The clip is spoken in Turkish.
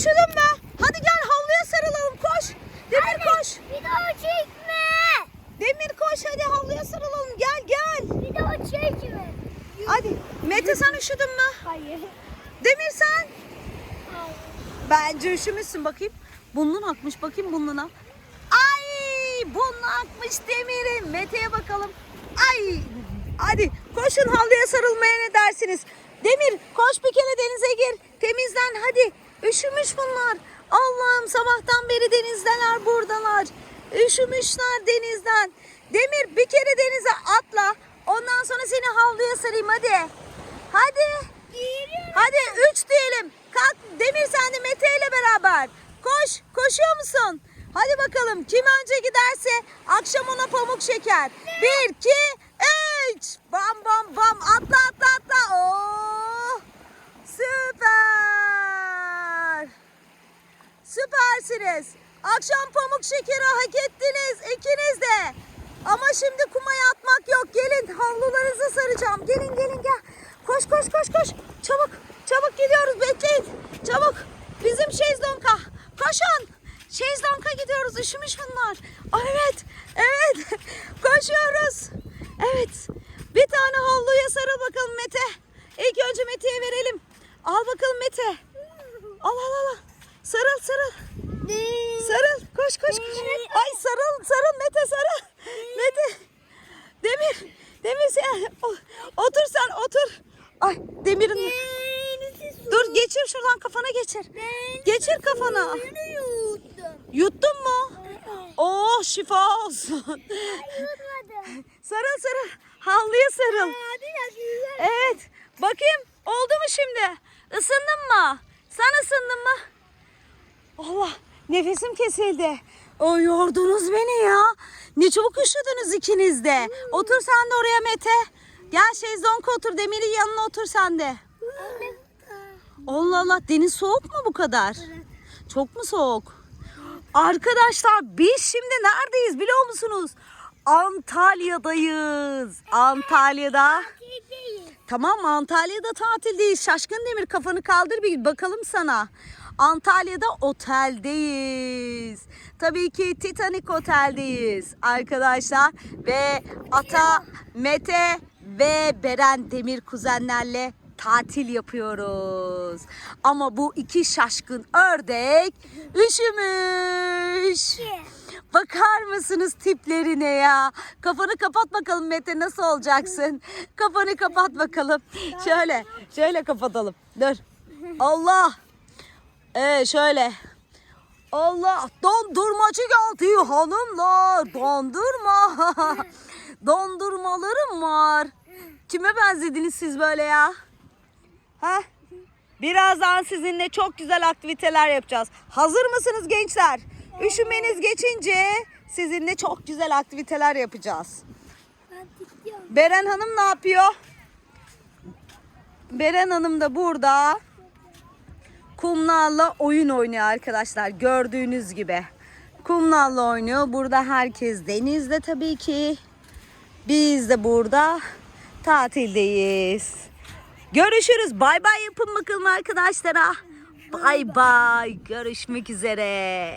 üşüdün mü? Hadi gel havluya sarılalım koş. Demir koş. Bir daha çekme. Demir koş hadi havluya sarılalım gel gel. Bir daha çekme. Hadi Mete sen üşüdün mü? Hayır. Demir sen? Bence üşümüşsün bakayım. Burnun akmış bakayım burnuna. Ay burnun akmış Demir'in. Mete'ye bakalım. Ay hadi koşun havluya sarılmaya ne dersiniz? Demir koş bir kere denize gir. Temizlen hadi. Üşümüş bunlar. Allah'ım sabahtan beri denizdeler buradalar. Üşümüşler denizden. Demir bir kere denize atla. Ondan sonra seni havluya sarayım hadi. Hadi. Hadi üç diyelim. Kalk Demir sen de Mete ile beraber. Koş. Koşuyor musun? Hadi bakalım kim önce giderse akşam ona pamuk şeker. Bir, iki, üç. Bam bam bam. Atla atla atla. Oo. Süper. Süpersiniz. Akşam pamuk şekeri hak ettiniz ikiniz de. Ama şimdi kuma yatmak yok. Gelin havlularınızı saracağım. Gelin gelin gel. Koş koş koş koş. Çabuk çabuk gidiyoruz bekleyin. Çabuk. Bizim şezlonga. Koşun. Şezlonga gidiyoruz. Üşümüş bunlar. Evet. Evet. Koşuyoruz. Evet. Bir tane havluya sarıl bakalım Mete. İlk önce Mete'ye verelim. Al bakalım Mete. Al al. al. Sarıl sarıl. Sarıl. Koş koş koş. Ay sarıl sarıl Mete sarıl. Mete. Demir. Demir sen. Otur sen otur. Ay Demir'in. Dur geçir şuradan kafana geçir. Geçir kafana. Yuttun mu? Oh şifa olsun. sarıl sarıl. Havluya sarıl. Evet. Bakayım oldu mu şimdi? Isındın mı? Sen ısındın mı? Allah nefesim kesildi. O yordunuz beni ya. Ne çabuk üşüdünüz ikiniz de. Otur sen de oraya Mete. Gel şezlonga otur. Demir'in yanına otur sen de. Allah Allah deniz soğuk mu bu kadar? Çok mu soğuk? Arkadaşlar biz şimdi neredeyiz biliyor musunuz? Antalya'dayız. Antalya'da. Tamam Antalya'da tatildeyiz. Şaşkın Demir kafanı kaldır bir bakalım sana. Antalya'da oteldeyiz. Tabii ki Titanic Otel'deyiz arkadaşlar. Ve Ata, Mete ve Beren Demir kuzenlerle tatil yapıyoruz. Ama bu iki şaşkın ördek üşümüş. Bakar mısınız tiplerine ya? Kafanı kapat bakalım Mete nasıl olacaksın? Kafanı kapat bakalım. Şöyle, şöyle kapatalım. Dur. Allah. Ee, şöyle. Allah dondurmacı geldi hanımlar. Dondurma. Dondurmalarım var. Kime benzediniz siz böyle ya? Ha? Birazdan sizinle çok güzel aktiviteler yapacağız. Hazır mısınız gençler? Üşümeniz geçince sizinle çok güzel aktiviteler yapacağız. Beren Hanım ne yapıyor? Beren Hanım da burada kumlarla oyun oynuyor arkadaşlar. Gördüğünüz gibi. Kumlarla oynuyor. Burada herkes denizde tabii ki. Biz de burada tatildeyiz. Görüşürüz. Bay bay yapın bakalım arkadaşlara. Bay bay. Görüşmek üzere.